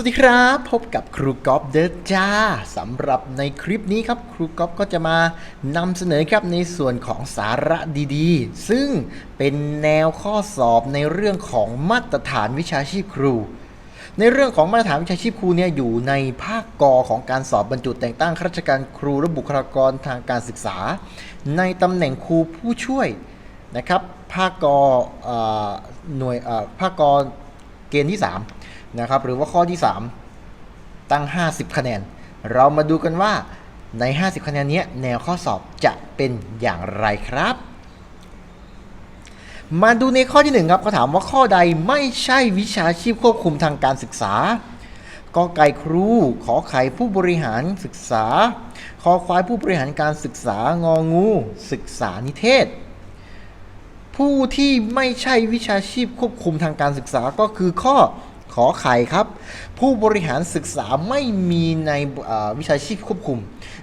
สวัสดีครับ พบกับครูก๊อฟเดอจ้าสำหรับในคลิปนี้ครับครูก๊อฟก็จะมานำเสนอครับในส่วนของสาระดีๆ ซึ่งเป็นแนวข้อสอบในเรื่องของมาตรฐานวิชาชีพครู ในเรื่องของมาตรฐานวิชาชีพครูเนี่ยอยู่ในภาคกอของการสอบบรรจุแต่งตั้งข้าราชการครูและบุคลากรทางการศึกษา ในตำแหน่งครูผู้ช่วยนะครับภาคกออหน่วยภาคกอเกณฑ์ที่ 3 นะครับหรือว่าข้อที่ 3 ตั้ง 50 คะแนน เรามาดูกันว่าใน 50 คะแนนนี้แนวข้อสอบจะเป็นอย่างไรครับ มาดูในข้อที่ 1 ครับเขาถามว่าข้อใดไม่ใช่วิชาชีพควบคุมทางการศึกษากอไก่ครู ขอไข่ผู้บริหารศึกษา คอควายผู้บริหารการศึกษางองู ศึกษานิเทศ ผู้ที่ไม่ใช่วิชาชีพควบคุมทางการศึกษาก็คือข้อ อไข่ครับ ผู้บริหารศึกษาไม่มีในวิชาชีพควบคุม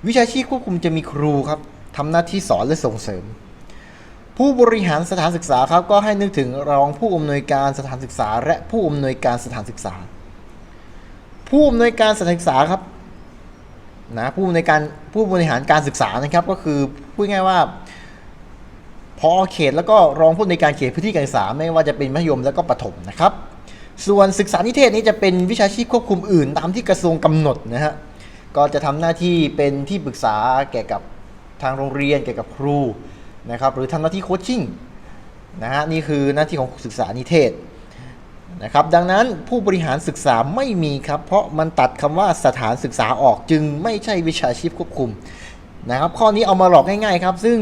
วิชาชีพควบคุมจะมีครูครับทำหน้าที่สอนและส่งเสริม ผู้บริหารสถานศึกษาครับก็ให้นึกถึงรองผู้อำนวยการสถานศึกษา และผู้อำนวยการสถานศึกษา ผู้อำนวยการสถานศึกษาครับนะผู้อำนวยการผู้บริหารการศึกษานะครับก็คือพูดง่ายว่าพอเขตแล้วก็รองผู้ในวยการเขตพื้นที่การศึกษาไม่ว่าจะเป็นมัธยมแล้วก็ประถมนะครับ ส่วนศึกษานิเทศนี้จะเป็นวิชาชีพควบคุมอื่น ตามที่กระทรวงกำหนดนะฮะก็จะทำหน้าที่เป็นที่ปรึกษาแก่กับทางโรงเรียนแก่กับครูนะครับหรือทำหน้าที่โคชชิ่งนะฮะนี่คือหน้าที่ของศึกษานิเทศนะครับดังนั้นผู้บริหารศึกษาไม่มีครับ เพราะมันตัดคำว่าสถานศึกษาออกจึงไม่ใช่วิชาชีพควบคุมนะครับข้อนี้เอามาหลอกง่ายๆครับ ซึ่ง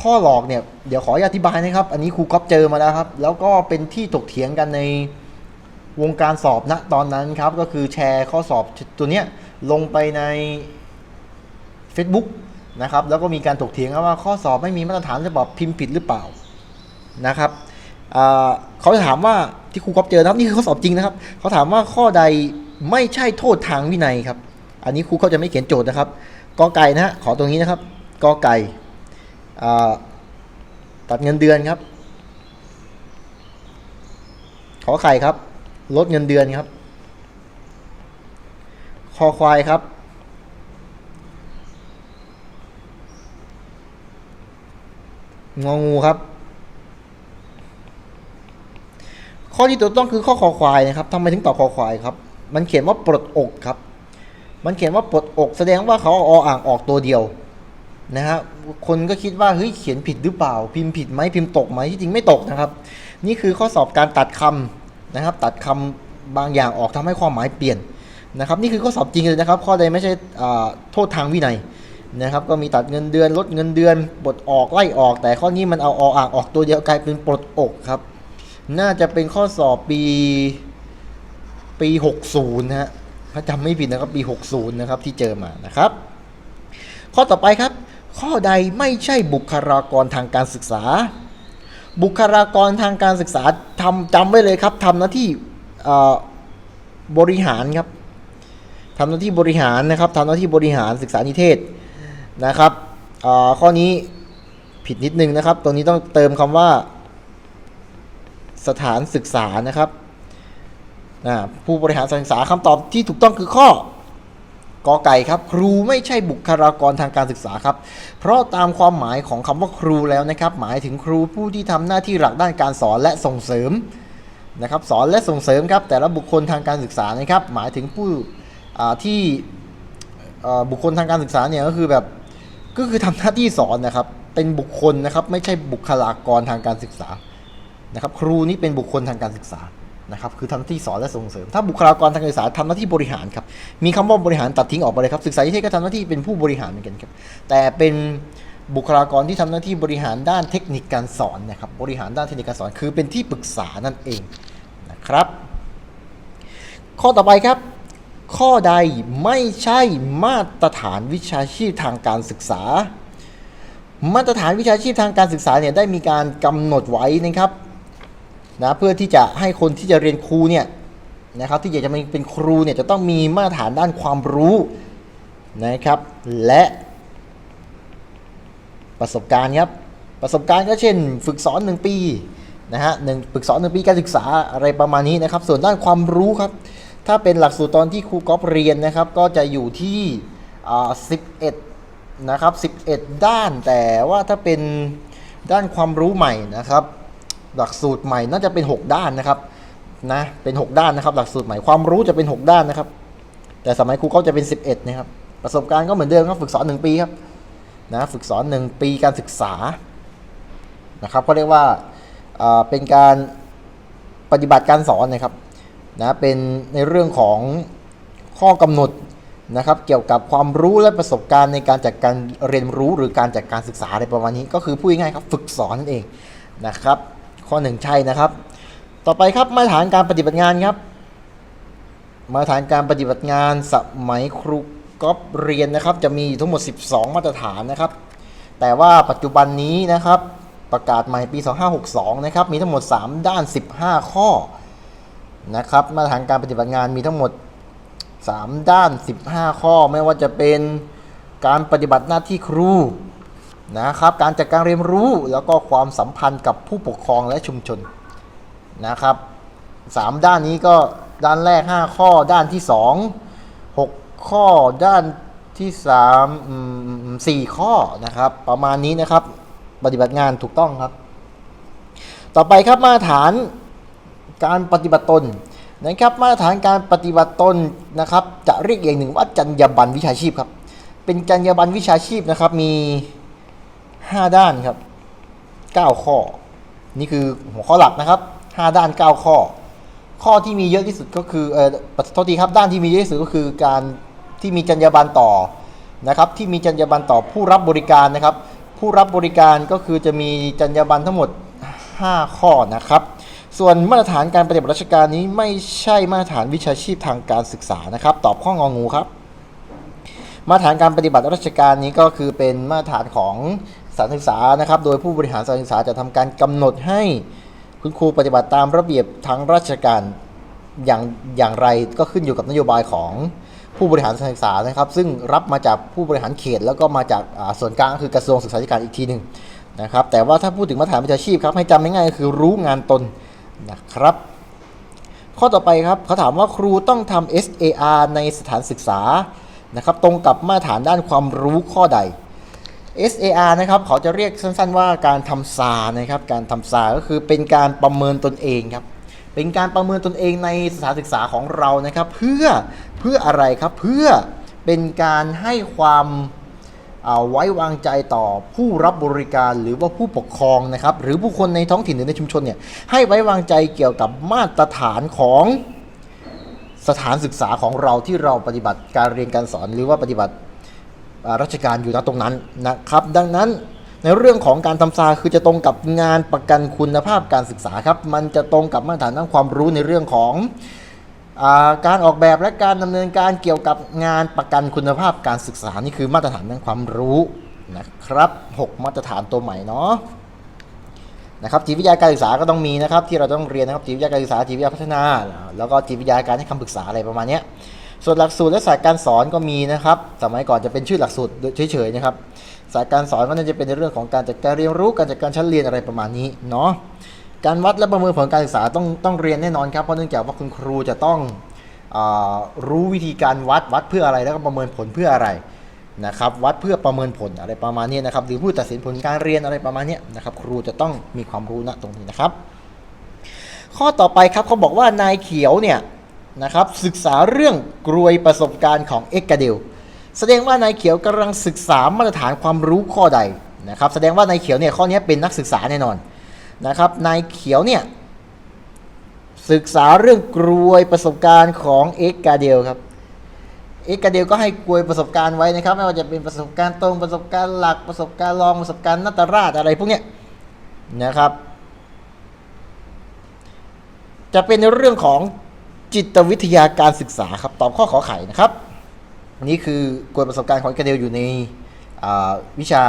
ข้อหลอกเนี่ยเดี๋ยวขออธิบายนะครับ อันนี้ครูก๊อฟเจอมาแล้วครับ แล้วก็เป็นที่ถกเถียงกันใน วงการสอบณตอนนั้นครับ ก็คือแชร์ข้อสอบตัวเนี้ยลงไปใน Facebook นะครับแล้วก็มีการถกเถียงกันว่าข้อสอบไม่มีมาตรฐานฉบับพิมพ์ผิดหรือเปล่านะครับเขาจะถามว่าที่ครูก๊อฟเจอนะครับนี่คือข้อสอบจริงนะครับ เขาถามว่าข้อใดไม่ใช่โทษทางวินัยครับ อันนี้ครูเขาจะไม่เขียนโจทย์นะครับกอไก่นะฮะขอตรงนี้นะครับกอไก่ตัดเงินเดือนครับ ขอไข่ครับ ลดเงินเดือนครับ คอควายครับ งองูครับ ข้อที่ถูกต้องคือข้อคอควายนะครับทำไมถึงตอบคอควายครับ มันเขียนว่าปลดอกครับ มันเขียนว่าปลดอก แสดงว่าเขาอออ่างออกตัวเดียวนะฮะคนก็คิดว่าเฮ้ยเขียนผิดหรือเปล่า พิมพ์ผิดไหมพิมพ์ตกไหมที่จริงไม่ตกนะครับ นี่คือข้อสอบการตัดคำ นะครับ ตัดคำบางอย่างออกทำให้ความหมายเปลี่ยนนะครับ นี่คือข้อสอบจริงเลยนะครับ ข้อใดไม่ใช่อ่าโทษทางวินัยนะครับ ก็มีตัดเงินเดือนลดเงินเดือนปลดออกไล่ออก แต่ข้อนี้มันเอาออ่างออกตัวเดียวกลายเป็นปลดอกครับ น่าจะเป็นข้อสอบปีปี 60นะฮะถ้าจำไม่ผิดนะครับปี 60นะครับที่เจอมานะครับ ข้อต่อไปครับ ข้อใดไม่ใช่บุคลากรทางการศึกษา บุคลากรทางการศึกษาทำจำไว้เลยครับทำหน้าที่บริหารครับทำหน้าที่บริหารนะครับทำหน้าที่บริหารศึกษานิเทศนะครับข้อนี้ผิดนิดนึงนะครับ ตรงนี้ต้องเติมคำว่า สถานศึกษานะครับผู้บริหารสถานศึกษาคำตอบที่ถูกต้องคือข้อ กอไก่ครับ ครูไม่ใช่บุคลากรทางการศึกษาครับ เพราะตามความหมายของคำว่าครูแล้วนะครับ หมายถึงครูผู้ที่ทำหน้าที่หลักด้านการสอนและส่งเสริมนะครับ สอนและส่งเสริมครับ แต่ละบุคคลทางการศึกษานะครับ หมายถึงผู้ที่บุคคลทางการศึกษาเนี่ยก็คือแบบก็คือทำหน้าที่สอนนะครับ เป็นบุคคลนะครับ ไม่ใช่บุคลากรทางการศึกษานะครับ ครูนี่เป็นบุคคลทางการศึกษา นะครับคือทำหน้าที่สอนและส่งเสริม ถ้าบุคลากรทางการศึกษาทำหน้าที่บริหารครับมีคำว่าบริหารตัดทิ้งออกไปเลยครับศึกษานิเทศก็ทำหน้าที่เป็นผู้บริหารเหมือนกันครับแต่เป็นบุคลากรที่ทำหน้าที่บริหารด้านเทคนิคการสอนนะครับบริหารด้านเทคนิคการสอนคือเป็นที่ปรึกษานั่นเองนะครับ ข้อต่อไปครับ ข้อใดไม่ใช่มาตรฐานวิชาชีพทางการศึกษา มาตรฐานวิชาชีพทางการศึกษาเนี่ยได้มีการกำหนดไว้นะครับ นะเพื่อที่จะให้คนที่จะเรียนครูเนี่ยนะครับที่อยากจะมาเป็นครูเนี่ยจะต้องมีมาตรฐานด้านความรู้นะครับและประสบการณ์ครับประสบการณ์ก็เช่น ฝึกสอน 1 ปีนะฮะหนึ่งฝึกสอน 1 ปีการศึกษาอะไรประมาณนี้นะครับ ส่วนด้านความรู้ครับ ถ้าเป็นหลักสูตรตอนที่ครูก๊อฟเรียนนะครับ ก็จะอยู่ที่อ่า11นะครับ11ด้านแต่ว่าถ้าเป็นด้านความรู้ใหม่นะครับ หลักสูตรใหม่น่าจะเป็น 6 ด้านนะครับนะเป็น 6 ด้านนะครับหลักสูตรใหม่ความรู้จะเป็น 6 ด้านนะครับ แต่สมัยครูก๊อฟจะเป็น 11นะครับประสบการณ์ก็เหมือนเดิมครับฝึกสอน 1 ปีครับนะฝึกสอน 1 ปีการศึกษานะครับก็เรียกว่าเป็นการปฏิบัติการสอนนะครับนะเป็นในเรื่องของข้อกำหนดนะครับ เกี่ยวกับความรู้และประสบการณ์ในการจัดการเรียนรู้หรือการจัดการศึกษาอะไรประมาณนี้ ก็คือพูดง่ายๆครับ ฝึกสอนนั่นเองนะครับ ข้อหนึ่งใช่นะครับ ต่อไปครับมาตรฐานการปฏิบัติงานครับ มาตรฐานการปฏิบัติงานสมัยครูก๊อฟเรียนนะครับ จะมีทั้งหมด 12 มาตรฐานนะครับ แต่ว่าปัจจุบันนี้นะครับ ประกาศใหม่ปี 2562 นะครับ มีทั้งหมด 3 ด้าน 15 ข้อนะครับมาตรฐานการปฏิบัติงานมีทั้งหมด 3 ด้าน 15 ข้อ ไม่ว่าจะเป็นการปฏิบัติหน้าที่ครู นะครับการจัดการเรียนรู้แล้วก็ความสัมพันธ์กับผู้ปกครองและชุมชนนะครับสามด้านนี้ก็ด้านแรก 5 ข้อด้านที่ 2 6 ข้อด้านที่3อืมสี่ข้อนะครับ ประมาณนี้นะครับ ปฏิบัติงานถูกต้องครับ ต่อไปครับมาตรฐานการปฏิบัติตนนะครับมาตรฐานการปฏิบัติตนนะครับ จะเรียกอย่างหนึ่งว่าจรรยาบรรณวิชาชีพครับ เป็นจรรยาบรรณวิชาชีพนะครับมี 5 ด้านครับ 9 ข้อ นี่คือหัวข้อหลักนะครับ 5 ด้าน 9 ข้อ ข้อที่มีเยอะที่สุดก็คือเออโทษทีครับด้านที่มีเยอะที่สุดก็คือการที่มีจรรยาบรรณต่อนะครับที่มีจรรยาบรรณต่อผู้รับบริการนะครับ ผู้รับบริการก็คือจะมีจรรยาบรรณทั้งหมด 5 ข้อนะครับ ส่วนมาตรฐานการปฏิบัติราชการนี้ไม่ใช่มาตรฐานวิชาชีพทางการศึกษานะครับ ตอบข้ององูครับ มาตรฐานการปฏิบัติราชการนี้ก็คือเป็นมาตรฐานของ สถานศึกษานะครับ โดยผู้บริหารสถานศึกษาจะทำการกำหนดให้คุณครูปฏิบัติตามระเบียบทางราชการอย่างอย่างไรก็ขึ้นอยู่กับนโยบายของผู้บริหารสถานศึกษานะครับ ซึ่งรับมาจากผู้บริหารเขต แล้วก็มาจากส่วนกลางคือกระทรวงศึกษาธิการอีกทีหนึ่งนะครับ แต่ว่าถ้าพูดถึงมาตรฐานวิชาชีพครับให้จำง่ายๆก็คือรู้งานตนนะครับ ข้อต่อไปครับเขาถามว่าครูต้องทำ SAR ในสถานศึกษานะครับ ตรงกับมาตรฐานด้านความรู้ข้อใด SAR นะครับเขาจะเรียกสั้นๆว่าการทำซานะครับการทำซาก็คือเป็นการประเมินตนเองครับเป็นการประเมินตนเองในสถานศึกษาของเรานะครับ เพื่อเพื่ออะไรครับเพื่อเป็นการให้ความาไว้วางใจต่อผู้รับบริการหรือว่าผู้ปกครองนะครับ หรือผู้คนในท้องถิ่นหรือในชุมชนเนี่ยให้ไว้วางใจเกี่ยวกับมาตรฐานของสถานศึกษาของเราที่เราปฏิบัติการเรียนการสอนหรือว่าปฏิบัติ ราชการอยู่ณตรงนั้นนะครับ ดังนั้นในเรื่องของการทำซาคือจะตรงกับงานประกันคุณภาพการศึกษาครับ มันจะตรงกับมาตรฐานด้านความรู้ในเรื่องของอการออกแบบและการดำเนินการเกี่ยวกับงานประกันคุณภาพการศึกษานี่คือมาตรฐานด้านความรู้นะครับ 6 มาตรฐานตัวใหม่เนาะนะครับจิตวิทยาการศึกษาก็ต้องมีนะครับ ที่เราต้องเรียนนะครับจิตวิทยาการศึกษาจิตวิทยาพัฒนา แล้วก็จิตวิทยาการให้คำปรึกษาอะไรประมาณเนี้ย ส่วนหลักสูตรและศาสตร์การสอนก็มีนะครับ สมัยก่อนจะเป็นชื่อหลักสูตรเฉยๆนะครับศาสตร์การสอนก็น่าจะเป็นในเรื่องของการจัดการเรียนรู้การจัดการชั้นเรียนอะไรประมาณนี้เนาะ การวัดและประเมินผลการศึกษาต้องต้องเรียนแน่นอนครับเพราะเนื่องจากว่าคุณครูจะต้องอรู้วิธีการวัดวัดเพื่ออะไรแล้วก็ประเมินผลเพื่ออะไรนะครับวัดเพื่อประเมินผลอะไรประมาณนี้นะครับหรือผู้ตัดสินผลการเรียนอะไรประมาณนี้นะครับครูจะต้องมีความรู้ณตรงนี้นะครับ ข้อต่อไปครับเขาบอกว่านายเขียวเนี่ย นะครับศึกษาเรื่องกรวยประสบการณ์ของเอกเดลแสดงว่านายเขียวกำลังศึกษามาตรฐานความรู้ข้อใดนะครับแสดงว่านายเขียวเนี่ยข้อนี้เป็นนักศึกษาแน่นอนนะครับนายเขียวเนี่ยศึกษาเรื่องกรวยประสบการณ์ของเอกเดลครับเอกเดลก็ให้กลวยประสบการณ์ไว้นะครับไม่ว่าจะเป็นประสบการณ์ตรงประสบการณ์หลักประสบการณ์รองประสบการณ์นัตราชอะไรพวกเนี้ยนะครับจะเป็นเรื่องของ จิตวิทยาการศึกษาครับตอบข้อขอไข่นะครับนี่คือกวยประสบการณ์ของเอกเดลอยู่ในวิชา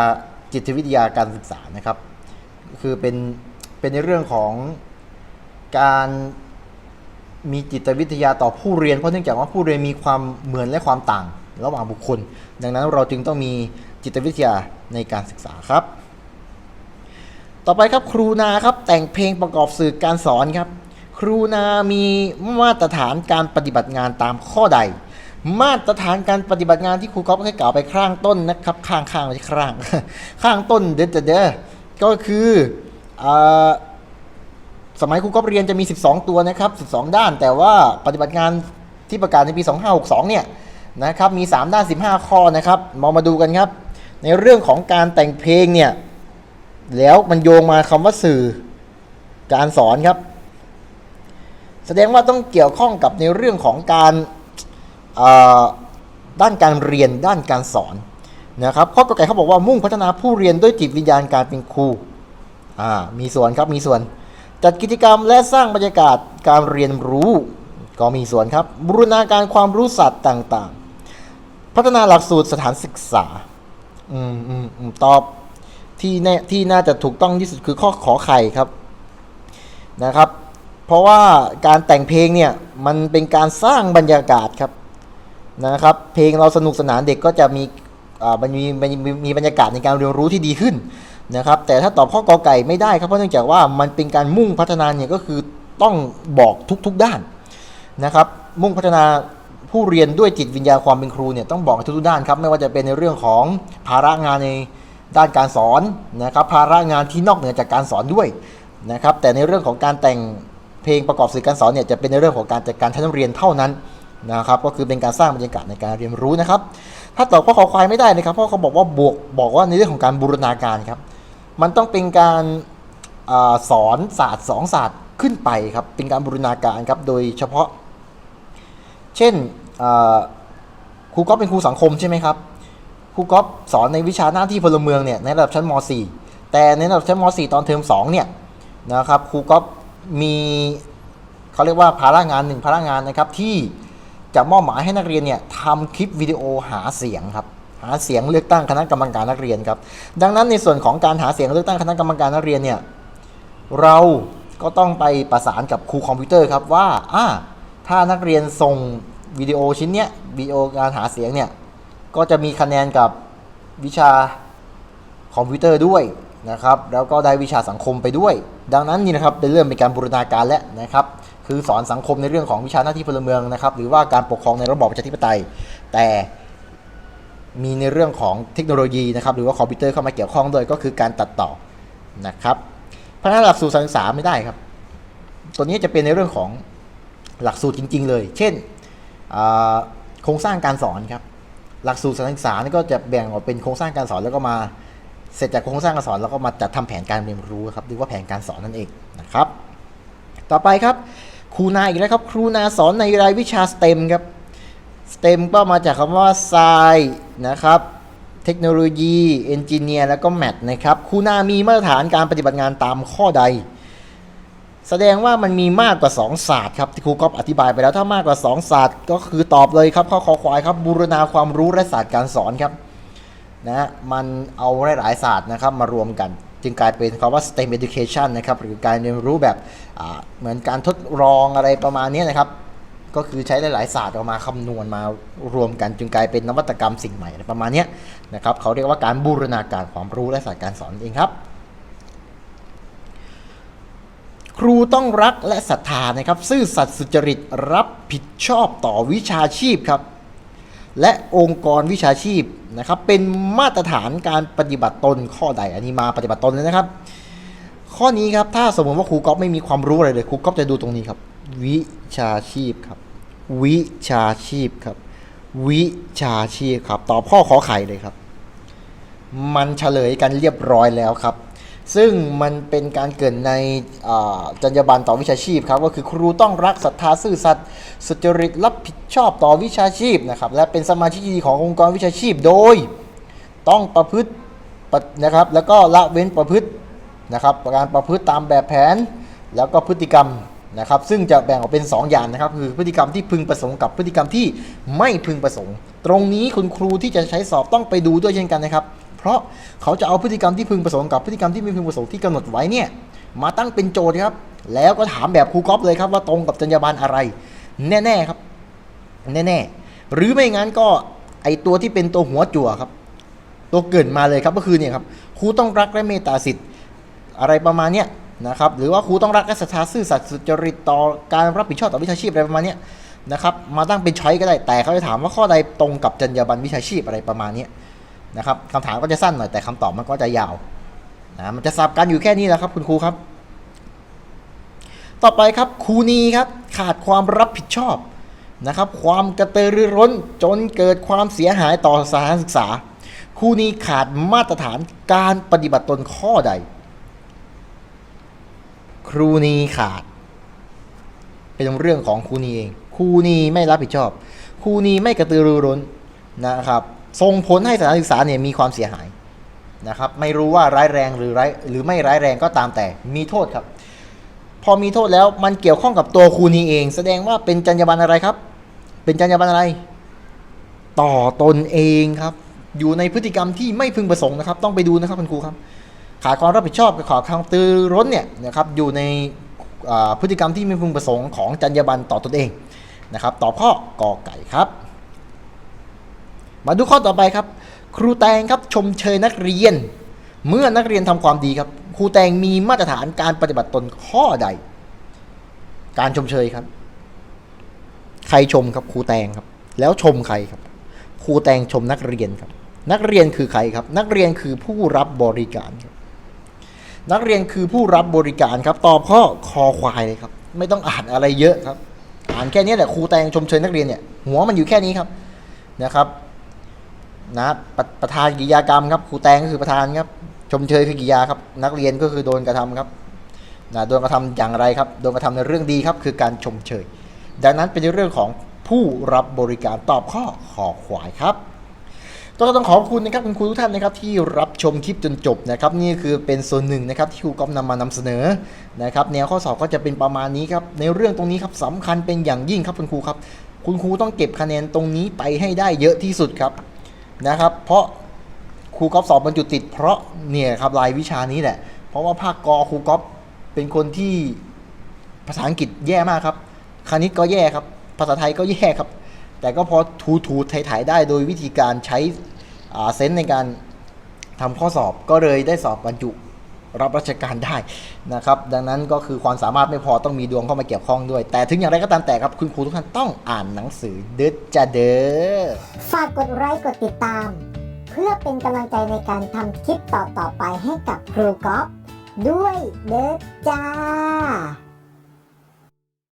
จิตวิทยาการศึกษานะครับคือเป็นเป็นในเรื่องของการมีจิตวิทยาต่อผู้เรียนเพราะเนื่องจากว่าผู้เรียนมีความเหมือนและความต่าง ระหว่างบุคคล ดังนั้นเราจึงต้องมีจิตวิทยาในการศึกษาครับ ต่อไปครับครูนาครับแต่งเพลงประกอบสื่อการสอนครับ ครูนามีมาตรฐานการปฏิบัติงานตามข้อใด มาตรฐานการปฏิบัติงานที่ครูก๊อฟได้กล่าวไปข้างต้นนะครับข้างข้างไม่ใช่ข้าง ข้างต้นเด็ดเด้อก็คือสมัยครูก๊อฟเรียนจะมี 12 ตัวนะครับ 12 ด้าน แต่ว่าปฏิบัติงานที่ประกาศในปี 2562 เนี่ยนะครับมี 3 ด้าน 15 ข้อนะครับมามาดูกันครับ ในเรื่องของการแต่งเพลงเนี่ยแล้วมันโยงมาคำว่าสื่อการสอนครับ แสดงว่าต้องเกี่ยวข้องกับในเรื่องของการด้านการเรียนด้านการสอนนะครับข้อกอไก่เขาบอกว่ามุ่งพัฒนาผู้เรียนด้วยจิตวิญญาณการเป็นครูอ่ามีส่วนครับมีส่วน จัดกิจกรรมและสร้างบรรยากาศการเรียนรู้ ก็มีส่วนครับบูรณาการความรู้ศาสตร์ต่างๆ พัฒนาหลักสูตรสถานศึกษาอืมอืมอืมตอบที่แน่ที่น่าจะถูกต้องที่สุดคือข้อขอไข่ครับนะครับ เพราะว่าการแต่งเพลงเนี่ยมันเป็นการสร้างบรรยากาศครับนะครับ เพลงเราสนุกสนานเด็กก็จะมีอ่ามันมีมันมีมีบรรยากาศในการเรียนรู้ที่ดีขึ้นนะครับ แต่ถ้าตอบข้อกอไก่ไม่ได้ครับเพราะเนื่องจากว่ามันเป็นการมุ่งพัฒนาเนี่ยก็คือต้องบอกทุกๆด้านนะครับ มุ่งพัฒนาผู้เรียนด้วยจิตวิญญาณความเป็นครูเนี่ยต้องบอกทุกๆด้านครับไม่ว่าจะเป็นในเรื่องของภาระงานในด้านการสอนนะครับ ภาระงานที่นอกเหนือจากการสอนด้วยนะครับ แต่ในเรื่องของการแต่ง เพลงประกอบสื่อการสอนเนี่ยจะเป็นในเรื่องของการจัดการชั้นเรียนเท่านั้นนะครับก็คือเป็นการสร้างบรรยากาศในการเรียนรู้นะครับ ถ้าตอบข้อขอควายไม่ได้นะครับเพราะเขาบอกว่าบวกบอกว่าในเรื่องของการบูรณาการครับมันต้องเป็นการอสอนศาสตร์สองศาสตร์ขึ้นไปครับเป็นการบูรณาการครับโดยเฉพาะ เช่นครูก๊อฟเป็นครูสังคมใช่ไหมครับครูก๊อฟสอนในวิชาหน้าที่พลเมืองเนี่ยในระดับชั้นม .4 แต่ในระดับชั้นม .4 ตอนเทอม2เนี่ยนะครับครูก๊อฟ มีเขาเรียกว่าภาระงานหนึ่งภาระงานนะครับที่จะมอบหมายให้นักเรียนเนี่ยทำคลิปวิดีโอหาเสียงครับหาเสียงเลือกตั้งคณะกรรมการนักเรียนครับ ดังนั้นในส่วนของการหาเสียงเลือกตั้งคณะกรรมการนักเรียนเนี่ยเราก็ต้องไปประสานกับครูคอมพิวเตอร์ครับว่าอ่าถ้านักเรียนส่งวิดีโอชิ้นเนี้ยวิดีโอการหาเสียงเนี่ยก็จะมีคะแนนกับวิชาคอมพิวเตอร์ด้วย นะครับแล้วก็ได้วิชาสังคมไปด้วย ดังนั้นนี่นะครับได้เริ่มเป็นการบูรณาการแล้วนะครับคือสอนสังคมในเรื่องของวิชาหน้าที่พลเมืองนะครับหรือว่าการปกครองในระบอบประชาธิปไตย แต่มีในเรื่องของเทคโนโลยีนะครับหรือว่าคอมพิวเตอร์เข้ามาเกี่ยวข้องด้วยก็คือการตัดต่อนะครับพัฒนาหลักสูตรการศึกษาไม่ได้ครับ ตัวนี้จะเป็นในเรื่องของหลักสูตรจริง ๆ เลย เช่นโครงสร้างการสอนครับหลักสูตรการศึกษาก็จะแบ่งออกเป็นโครงสร้างการสอนแล้วก็มา เสร็จจากโครงสร้างการสอนแล้วก็มาจัดทำแผนการเรียนรู้ครับหรือว่าแผนการสอนนั่นเองนะครับ ต่อไปครับครูนาอีกแล้วครับครูนาสอนในรายวิชา STEM ครับ STEM ก็มาจากคำว่า Science นะครับเทคโนโลยีเอนจิเนียร์แล้วก็แมทนะครับครูนามีมาตรฐานการปฏิบัติงานตามข้อใด แสดงว่ามันมีมากกว่า 2 ศาสตร์ครับที่ครูก๊อฟอธิบายไปแล้วถ้ามากกว่า 2 ศาสตร์ก็คือตอบเลยครับข้อคอควายครับบูรณาความรู้และศาสตร์การสอนครับ นะฮะมันเอาหลายๆศาสตร์นะครับมารวมกัน จึงกลายเป็นคำว่า STEM education นะครับหรือการเรียนรู้แบบอ่าเหมือนการทดลองอะไรประมาณนี้นะครับ ก็คือใช้หลายๆศาสตร์ออกมาคำนวณมารวมกัน จึงกลายเป็นนวัตกรรมสิ่งใหม่ประมาณนี้นะครับเขาเรียกว่าการบูรณาการความรู้และศาสตร์การสอนเองครับครูต้องรักและศรัทธานะครับ ซื่อสัตย์สุจริตรับผิดชอบต่อวิชาชีพครับ และองค์กรวิชาชีพนะครับเป็นมาตรฐานการปฏิบัติตนข้อใดอันนี้มาปฏิบัติตนเลยนะครับ ข้อนี้ครับถ้าสมมติว่าครูก๊อฟไม่มีความรู้อะไรเลยครูก๊อฟจะดูตรงนี้ครับ วิชาชีพครับ วิชาชีพครับ วิชาชีพครับตอบข้อขอไข่เลยครับ มันเฉลยกันเรียบร้อยแล้วครับ ซึ่งมันเป็นการเกินในจรรยาบรรณต่อวิชาชีพครับก็คือครูต้องรักศรัทธาซื่อสัตย์สุจริตรับผิดชอบต่อวิชาชีพนะครับและเป็นสมาชิกที่ดีขององค์กรวิชาชีพโดย ต้องประพฤตินะครับแล้วก็ละเว้นประพฤตินะครับการประพฤติตามแบบแผนแล้วก็พฤติกรรมนะครับซึ่งจะแบ่งออกเป็น 2 อย่างนะครับ คือพฤติกรรมที่พึงประสงค์กับพฤติกรรมที่ไม่พึงประสงค์ ตรงนี้คุณครูที่จะใช้สอบต้องไปดูด้วยเช่นกันนะครับ เพราะเขาจะเอาพฤติกรรมที่พึงประสงค์กับพฤติกรรมที่ไม่พึงประสงค์ที่กำหนดไว้เนี่ยมาตั้งเป็นโจทย์ครับ แล้วก็ถามแบบครูก๊อฟเลยครับว่าตรงกับจรรยาบรรณอะไร แน่ๆครับ แน่ๆ หรือไม่งั้นก็ไอตัวที่เป็นตัวหัวจั่วครับ ตัวเกรินมาเลยครับก็คือเนี่ยครับครูต้องรักและเมตตาสิทธิ์อะไรประมาณเนี้ยนะครับหรือว่าครูต้องรักและศรัทธาซื่อสัตย์สุจริตต่อการรับผิดชอบต่อวิชาชีพอะไรประมาณเนี้ยนะครับมาตั้งเป็นช้อยก็ได้แต่เขาจะถามว่าข้อใดตรงกับจรรยาบรรณวิชาชีพอะไรประมาณเนี้ย นะครับคำถามก็จะสั้นหน่อยแต่คำตอบมันก็จะยาวนะมันจะสับกันอยู่แค่นี้แหละครับ คุณครูครับ ต่อไปครับครูนีครับขาดความรับผิดชอบนะครับ ความกระตือรือร้นจนเกิดความเสียหายต่อสถานศึกษาครูนีขาดมาตรฐานการปฏิบัติตนข้อใด ครูนีขาด เป็นเรื่องของครูนีเองครูนีไม่รับผิดชอบครูนีไม่กระตือรือร้นนะครับ ส่งผลให้สถานศึกษาเนี่ยมีความเสียหายนะครับไม่รู้ว่าร้ายแรงหรือร้ายหรือไม่ร้ายแรงก็ตามแต่มีโทษครับ พอมีโทษแล้วมันเกี่ยวข้องกับตัวครูนีเอง แสดงว่าเป็นจรรยาบรรณอะไรครับ เป็นจรรยาบรรณอะไร ต่อตนเองครับ อยู่ในพฤติกรรมที่ไม่พึงประสงค์นะครับ ต้องไปดูนะครับคุณครูครับ ขาดความรับผิดชอบกับขาดความตือร้นเนี่ยนะครับอยู่ในพฤติกรรมที่ไม่พึงประสงค์ของจรรยาบรรณต่อตนเองนะครับตอบข้อกอไก่ครับ มาดูข้อต่อไปครับ ครูแตงครับชมเชยนักเรียน เมื่อนักเรียนทำความดีครับ ครูแตงมีมาตรฐานการปฏิบัติตนข้อใด การชมเชยครับ ใครชมครับครูแตงครับ แล้วชมใครครับครูแตงชมนักเรียนครับ นักเรียนคือใครครับ นักเรียนคือผู้รับบริการครับนักเรียนคือผู้รับบริการครับตอบข้อคอควายเลยครับ ไม่ต้องอ่านอะไรเยอะครับ อ่านแค่นี้แหละครูแตงชมเชยนักเรียนเนี่ยหัวมันอยู่แค่นี้ครับนะครับ นะปประธานกิจกรรมครับครูแตงก็คือประธานครับ ชมเชยคือกิยาครับ นักเรียนก็คือโดนกระทำครับนะโดนกระทำอย่างไรครับ โดนกระทำในเรื่องดีครับคือการชมเชย ดังนั้นเป็นเรื่องของผู้รับบริการตอบข้อขอควายครับก็ต้องขอบคุณนะครับคุณครูทุกท่านนะครับที่รับชมคลิปจนจบนะครับนี่คือเป็นส่วนหนึ่งนะครับที่ครูก๊อฟนำมานำเสนอนะครับแนวข้อสอบก็จะเป็นประมาณนี้ครับในเรื่องตรงนี้ครับสำคัญเป็นอย่างยิ่งครับคุณครูครับ คุณครูต้องเก็บคะแนนตรงนี้ไปให้ได้เยอะที่สุดครับ นะครับ เพราะครูก๊อฟสอบบรรจุติด เพราะเนี่ยครับรายวิชานี้แหละ เพราะว่าภาคกอครูก๊อฟเป็นคนที่ภาษาอังกฤษแย่มากครับคณิตก็แย่ครับ ภาษาไทยก็แย่ครับ แต่ก็พอถูถูๆถ่ายได้โดยวิธีการใช้เซนส์ในการทำข้อสอบก็เลยได้สอบบรรจุ รับราชการได้นะครับดังนั้นก็คือความสามารถไม่พอต้องมีดวงเข้ามาเกี่ยวข้องด้วย แต่ถึงอย่างไรก็ตามแต่ครับคุณครูทุกท่านต้องอ่านหนังสือเด็ดจะเด้อฝากกดไลค์กดติดตาม เพื่อเป็นกำลังใจในการทำคลิปต่อๆไปให้กับครูก๊อฟด้วยเด้อจ้า